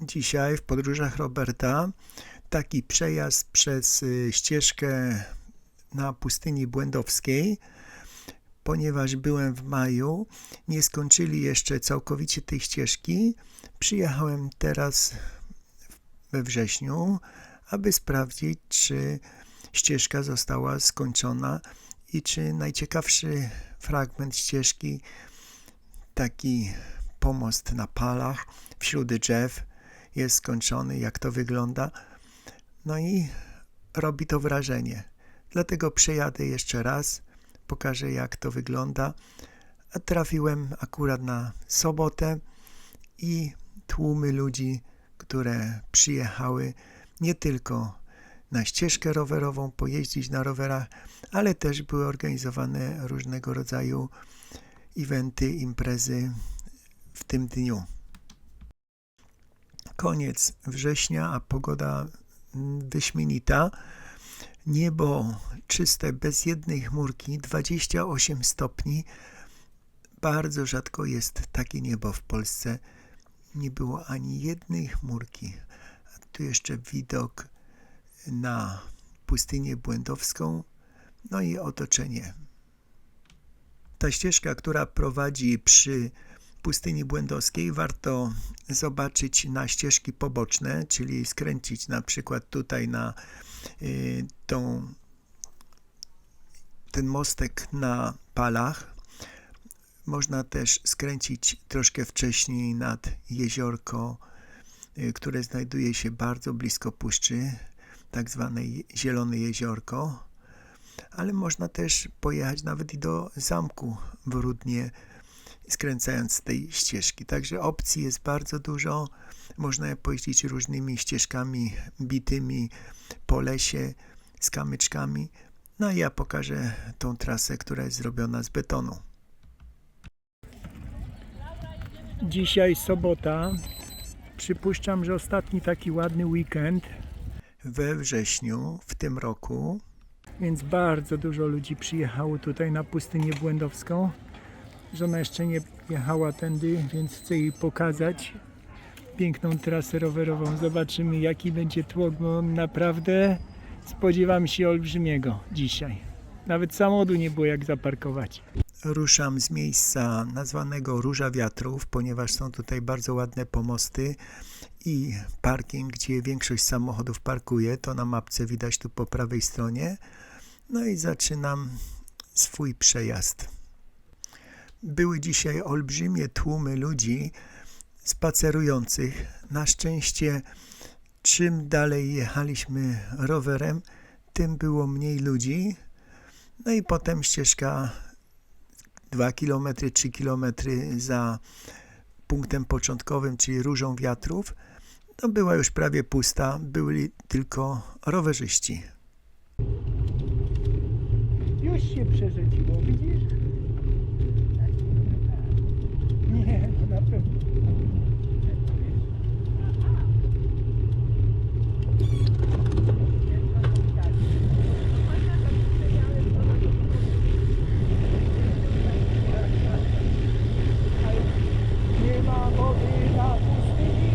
dzisiaj w podróżach Roberta taki przejazd przez y, ścieżkę na pustyni błędowskiej. Ponieważ byłem w maju, nie skończyli jeszcze całkowicie tej ścieżki. Przyjechałem teraz we wrześniu, aby sprawdzić, czy ścieżka została skończona i czy najciekawszy fragment ścieżki, taki pomost na palach wśród drzew, jest skończony, jak to wygląda. No i robi to wrażenie. Dlatego przejadę jeszcze raz, pokażę jak to wygląda. Trafiłem akurat na sobotę i tłumy ludzi, które przyjechały nie tylko na ścieżkę rowerową, pojeździć na rowerach, ale też były organizowane różnego rodzaju eventy, imprezy w tym dniu. Koniec września, a pogoda wyśmienita. Niebo czyste, bez jednej chmurki, 28 stopni. Bardzo rzadko jest takie niebo w Polsce. Nie było ani jednej chmurki. Tu jeszcze widok na pustynię błędowską, no i otoczenie. Ta ścieżka, która prowadzi przy pustyni błędowskiej, warto zobaczyć na ścieżki poboczne, czyli skręcić na przykład tutaj na y, tą, ten mostek na palach. Można też skręcić troszkę wcześniej nad jeziorko, y, które znajduje się bardzo blisko puszczy, tak zwane Zielone Jeziorko. Ale można też pojechać nawet i do zamku w Rudnie, skręcając z tej ścieżki. Także opcji jest bardzo dużo. Można pojeździć różnymi ścieżkami bitymi po lesie z kamyczkami. No a ja pokażę tą trasę, która jest zrobiona z betonu. Dzisiaj sobota. Przypuszczam, że ostatni taki ładny weekend we wrześniu w tym roku. Więc bardzo dużo ludzi przyjechało tutaj na pustynię błędowską. Żona jeszcze nie jechała tędy, więc chcę jej pokazać piękną trasę rowerową. Zobaczymy jaki będzie tłok, bo naprawdę spodziewam się olbrzymiego dzisiaj. Nawet samochodu nie było jak zaparkować. Ruszam z miejsca nazwanego Róża Wiatrów, ponieważ są tutaj bardzo ładne pomosty i parking, gdzie większość samochodów parkuje. To na mapce widać tu po prawej stronie. No i zaczynam swój przejazd. Były dzisiaj olbrzymie tłumy ludzi spacerujących. Na szczęście, czym dalej jechaliśmy rowerem, tym było mniej ludzi. No i potem ścieżka 2 km, 3 km za punktem początkowym, czyli Różą Wiatrów, no była już prawie pusta, byli tylko rowerzyści. Już się przerzuciło, widzisz? Nie, no na pewno. Nie ma wody na pustyni.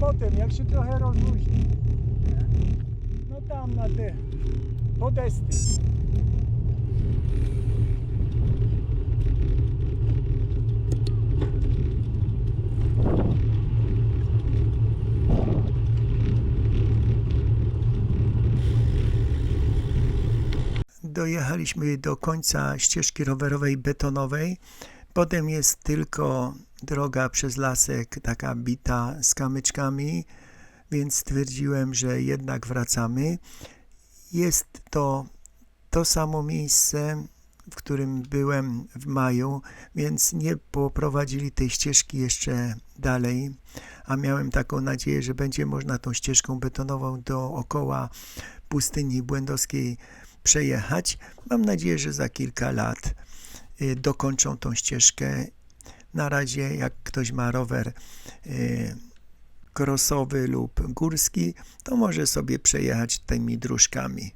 Potem, jak się trochę rozluźni. No tam na te podesty. Dojechaliśmy do końca ścieżki rowerowej betonowej. Potem jest tylko droga przez lasek, taka bita z kamyczkami, więc stwierdziłem, że jednak wracamy. Jest to to samo miejsce, w którym byłem w maju, więc nie poprowadzili tej ścieżki jeszcze dalej, a miałem taką nadzieję, że będzie można tą ścieżką betonową dookoła pustyni błędowskiej przejechać. Mam nadzieję, że za kilka lat y, dokończą tą ścieżkę. Na razie, jak ktoś ma rower y, crossowy lub górski, to może sobie przejechać tymi dróżkami.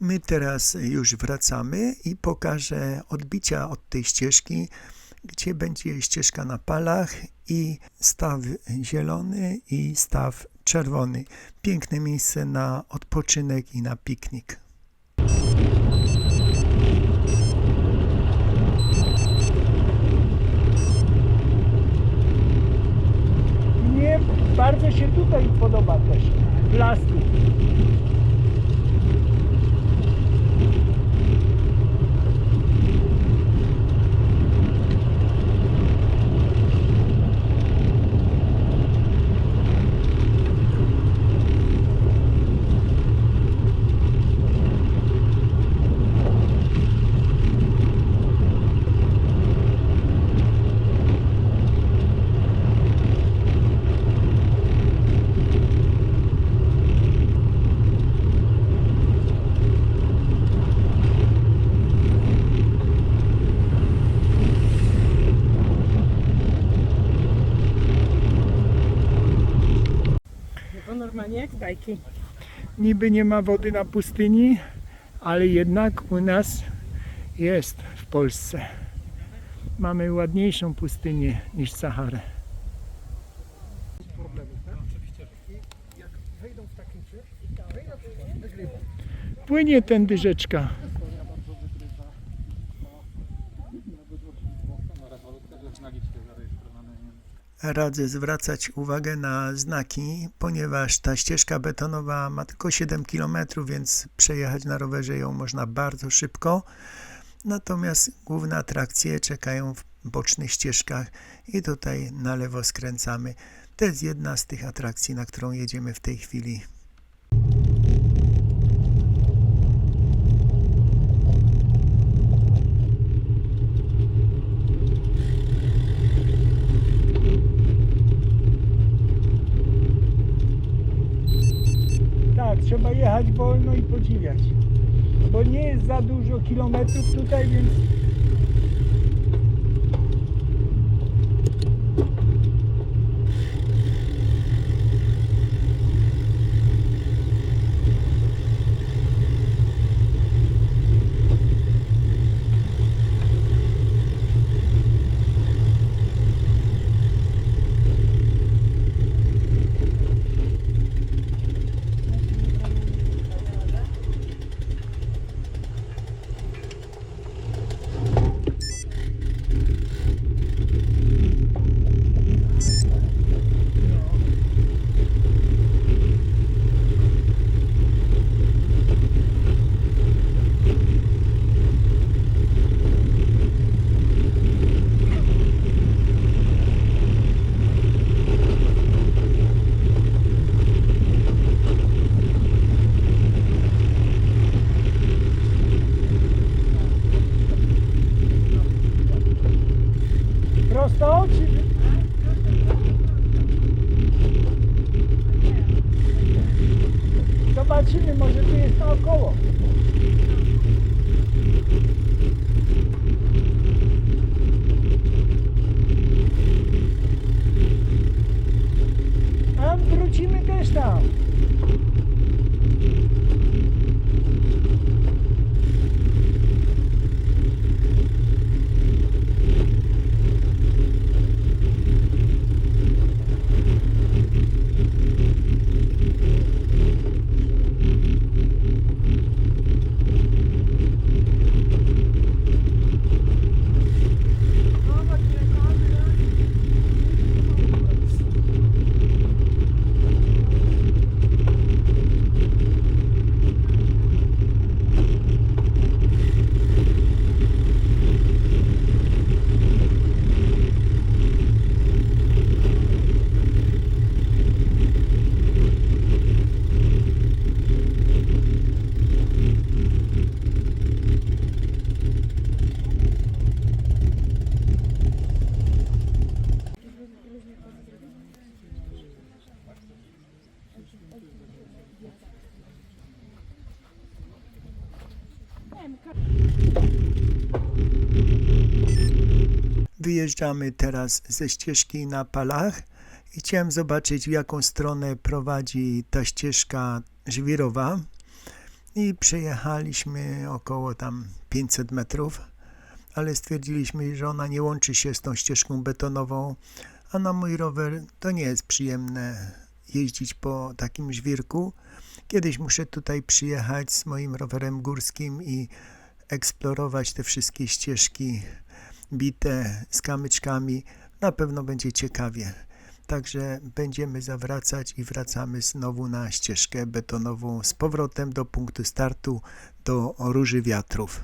My teraz już wracamy i pokażę odbicia od tej ścieżki, gdzie będzie ścieżka na palach i staw zielony i staw czerwony. Piękne miejsce na odpoczynek i na piknik. Bardzo się tutaj podoba też, w lasku. Bo Niby nie ma wody na pustyni, ale jednak u nas jest w Polsce. Mamy ładniejszą pustynię niż Saharę. Płynie tędy rzeczka. Radzę zwracać uwagę na znaki, ponieważ ta ścieżka betonowa ma tylko 7 km, więc przejechać na rowerze ją można bardzo szybko. Natomiast główne atrakcje czekają w bocznych ścieżkach i tutaj na lewo skręcamy. To jest jedna z tych atrakcji, na którą jedziemy w tej chwili. I podziwiać. Bo nie jest za dużo kilometrów tutaj, więc Wyjeżdżamy teraz ze ścieżki na Palach i chciałem zobaczyć, w jaką stronę prowadzi ta ścieżka żwirowa. I przejechaliśmy około tam 500 metrów, ale stwierdziliśmy, że ona nie łączy się z tą ścieżką betonową, a na mój rower to nie jest przyjemne jeździć po takim żwirku. Kiedyś muszę tutaj przyjechać z moim rowerem górskim i eksplorować te wszystkie ścieżki bite z kamyczkami. Na pewno będzie ciekawie. Także będziemy zawracać i wracamy znowu na ścieżkę betonową z powrotem do punktu startu do Róży Wiatrów.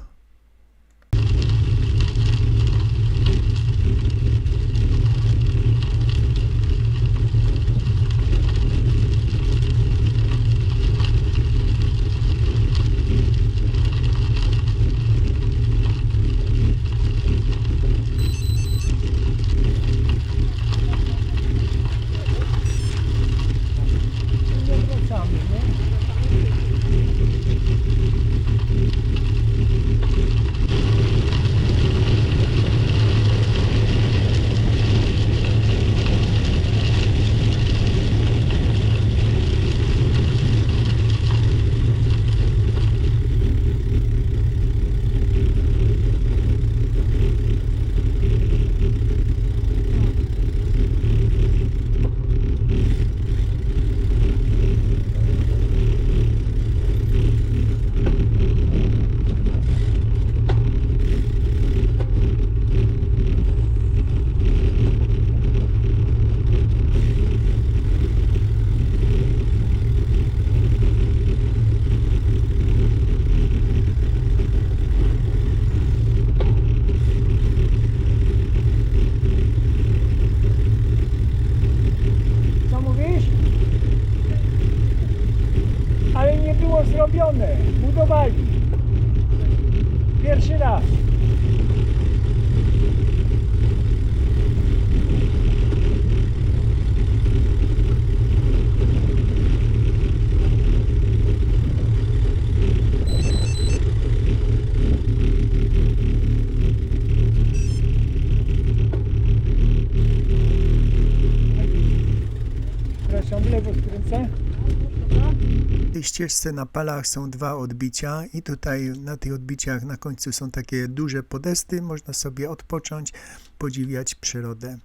Tej ścieżce na palach są dwa odbicia i tutaj na tych odbiciach na końcu są takie duże podesty. Można sobie odpocząć, podziwiać przyrodę.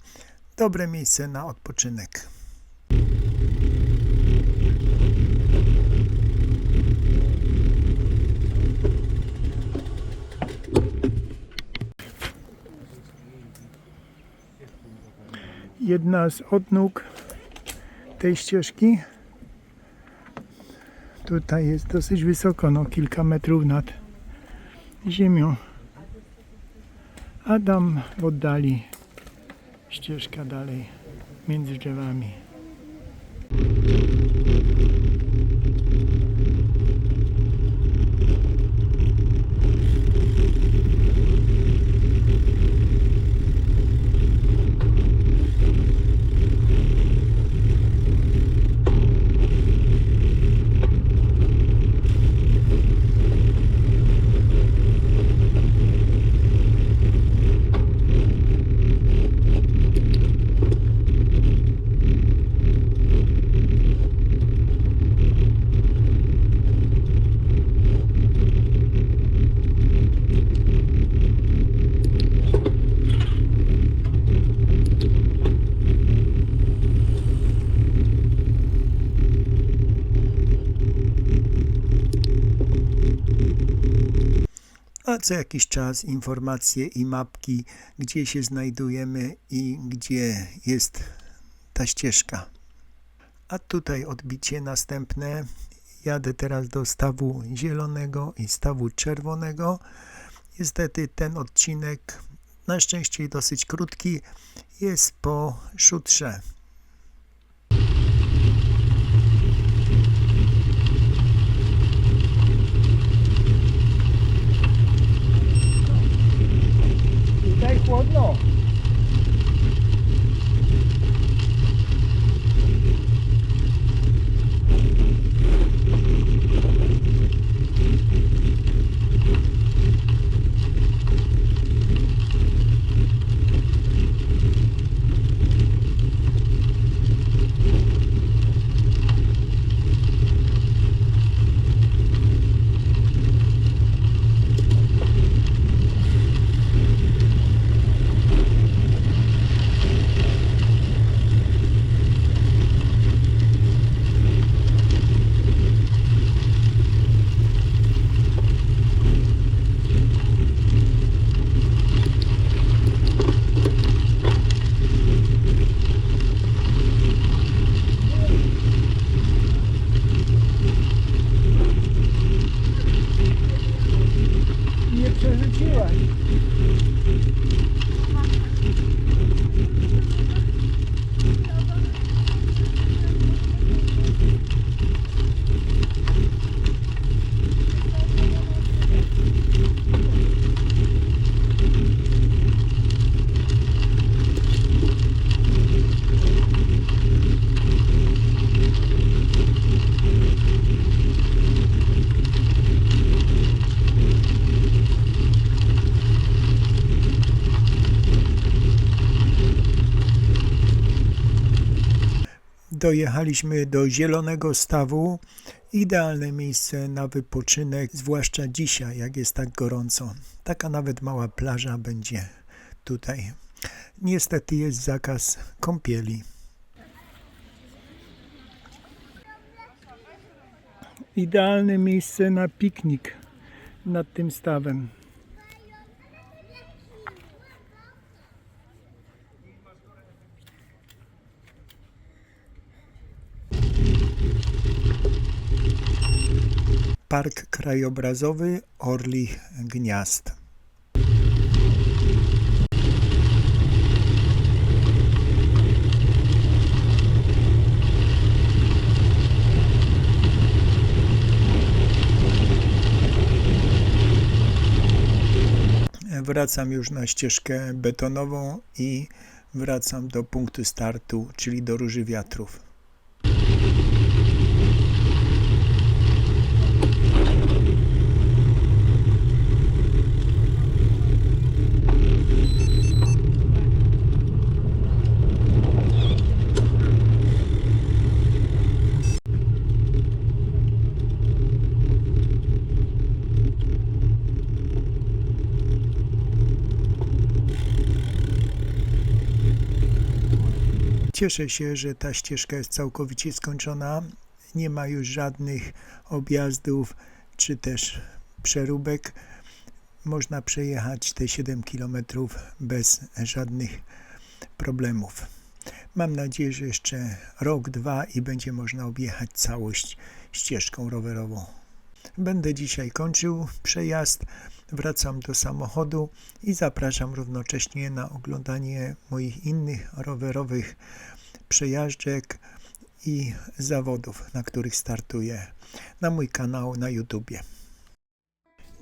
Dobre miejsce na odpoczynek. Jedna z odnóg tej ścieżki Tutaj jest dosyć wysoko, no kilka metrów nad ziemią. A tam w oddali ścieżka dalej między drzewami. A co jakiś czas informacje i mapki, gdzie się znajdujemy i gdzie jest ta ścieżka. A tutaj odbicie następne. Jadę teraz do stawu zielonego i stawu czerwonego. Niestety ten odcinek, na szczęście dosyć krótki, jest po szutrze. Tutaj chłodno. Dojechaliśmy do Zielonego Stawu. Idealne miejsce na wypoczynek, zwłaszcza dzisiaj, jak jest tak gorąco. Taka nawet mała plaża będzie tutaj. Niestety jest zakaz kąpieli. Idealne miejsce na piknik nad tym stawem. Park Krajobrazowy Orlich Gniazd. Wracam już na ścieżkę betonową i wracam do punktu startu, czyli do Róży Wiatrów. Cieszę się, że ta ścieżka jest całkowicie skończona. Nie ma już żadnych objazdów czy też przeróbek. Można przejechać te 7 km bez żadnych problemów. Mam nadzieję, że jeszcze rok, dwa i będzie można objechać całość ścieżką rowerową. Będę dzisiaj kończył przejazd, wracam do samochodu i zapraszam równocześnie na oglądanie moich innych rowerowych przejażdżek i zawodów, na których startuję na mój kanał na YouTubie.